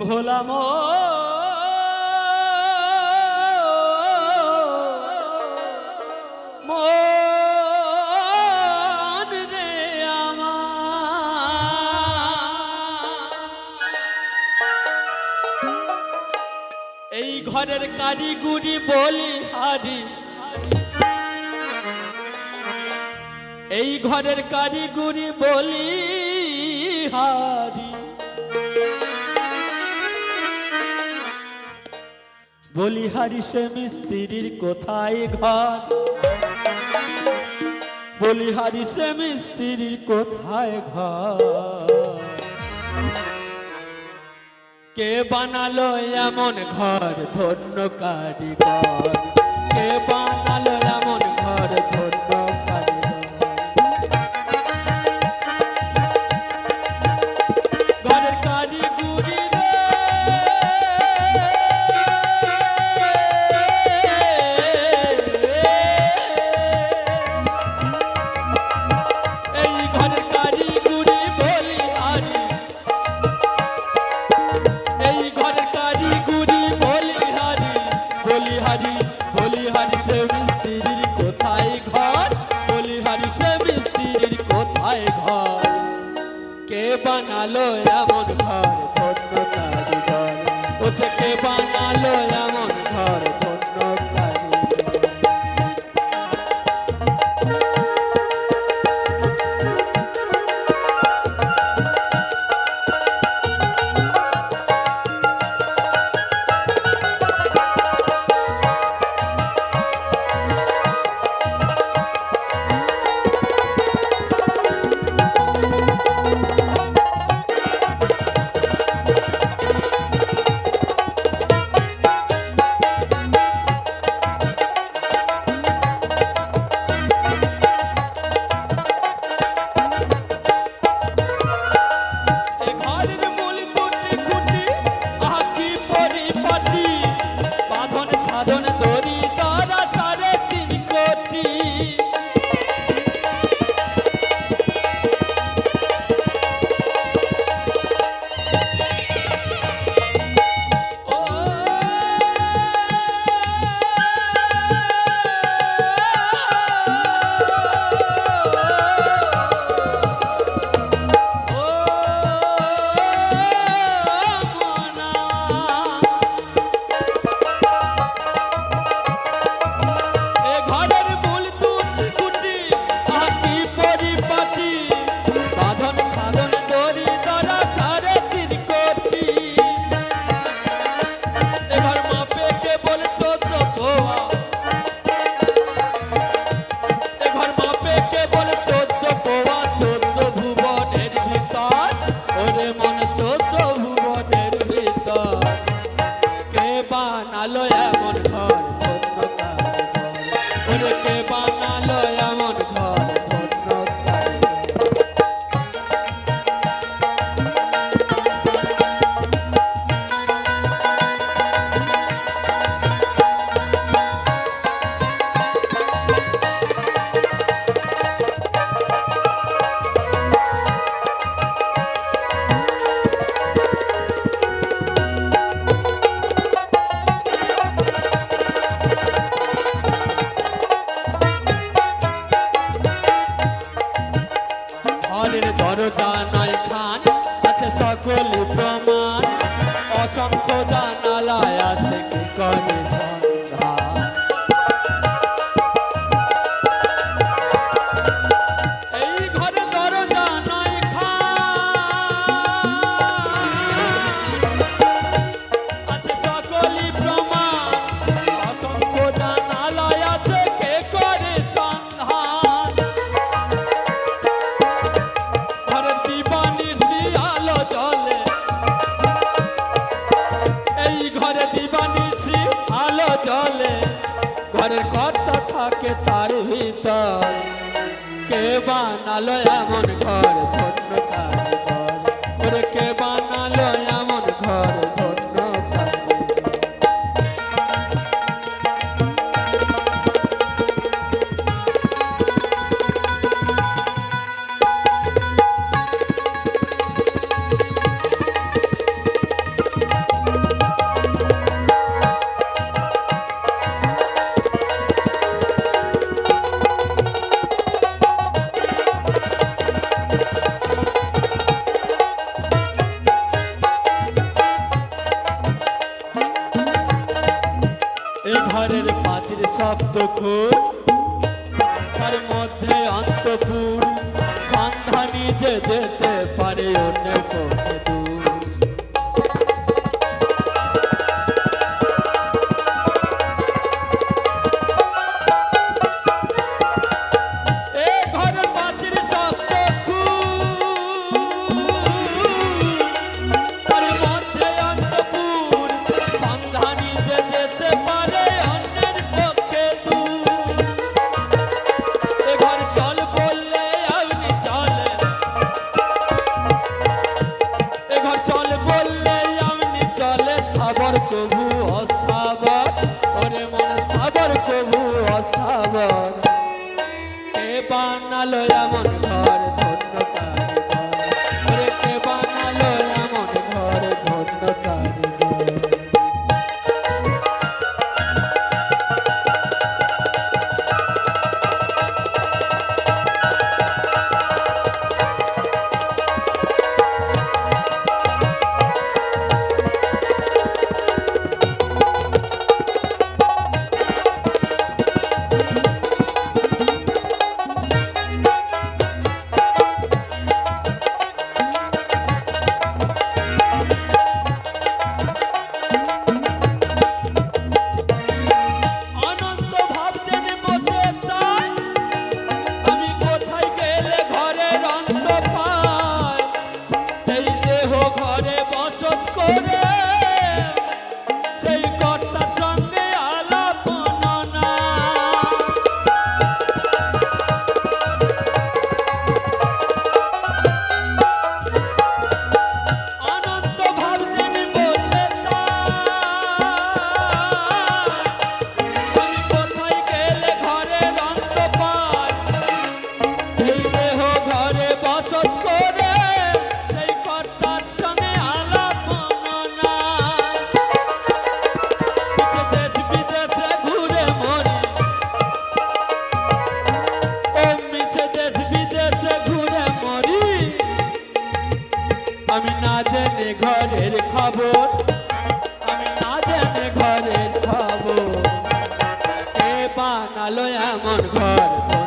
ভোলাম। এই ঘরের কারিগুরি বলি হারি। এই ঘরের কারিগুরি বলি হারি। বলিহারি সে মিস্ত্রির কোথায় ঘর? বলিহারি সে মিস্ত্রির কোথায় ঘর? কে বানালো এমন ঘর ধন্য কারিগর? বানালো এমন ঘর ধন্য তারি ঘর ও সে কে বানালো এমন God in the Pero te দরজা নয় খান। আচ্ছা, আছে সকল ঘরের কথা থাকে তার ভিতর। কে বানালো এমন ঘর? ধন্য কে বান এ ঘরের পাঁচিল শব্দ খুব তার মধ্যে অন্তপুর। সন্ধানী যে যেতে পারে অন্য কোথাও বানালো এমন ঘরে বসত করে বানালো এমন ঘর।